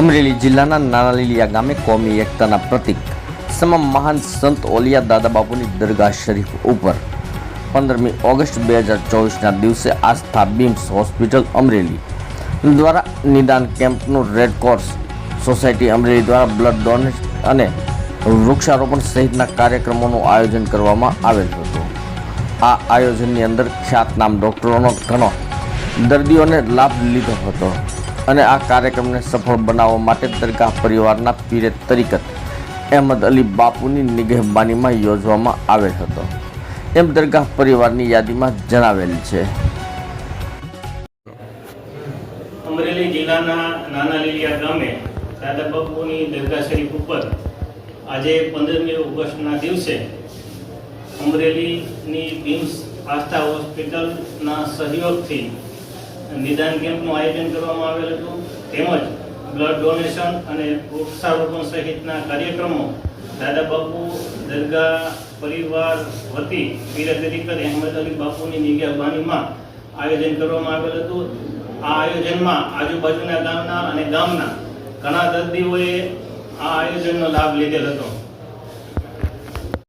અમરેલી જિલ્લાના નાના લીલિયા ગામે કોમી એકતાના પ્રતિક તમામ મહાન સંત ઓલિયા દાદા બાપુની દરગાહ શરીફ ઉપર પંદરમી ઓગસ્ટ બે હજાર ચોવીસના દિવસે આસ્થા બીમ્સ હોસ્પિટલ અમરેલી દ્વારા નિદાન કેમ્પનું રેડ કોર્સ સોસાયટી અમરેલી દ્વારા બ્લડ ડોનેટ અને વૃક્ષારોપણ સહિતના કાર્યક્રમોનું આયોજન કરવામાં આવેલ હતું. આ આયોજનની અંદર ખ્યાતનામ ડૉક્ટરોનો ઘણો દર્દીઓને લાભ લીધો હતો. અને આ કાર્યક્રમને સફળ બનાવવા માટે દરગાહ પરિવારના પીરે તરીકત અહેમદ અલી બાપુની નિગહેબાનીમાં યોજવામાં આવેલ હતો. એમ દરગાહ પરિવારની યાદીમાં જણાવેલ છે. અમરેલી જિલ્લાના નાના લીલિયા ગામે દાદા બાપુની દરગાહ શરીફ ઉપર આજે પંદરમી ઓગસ્ટના દિવસે અમરેલીની બીમ્સ આસ્થા હોસ્પિટલના સહયોગથી નિદાન કેમ્પનું આયોજન કરવામાં આવેલ હતું. તેમજ બ્લડ ડોનેશન અને વૃક્ષારોપણ સહિતના કાર્યક્રમો દાદા બાપુ, દરગાહ પરિવાર વતી પીર તરીકે અહેમદ અલી બાપુની નિગેબાનીમાં આયોજન કરવામાં આવેલ હતું. આ આયોજનમાં આજુબાજુના ગામના અને ગામના ઘણા દર્દીઓએ આ આયોજનનો લાભ લીધેલ હતો.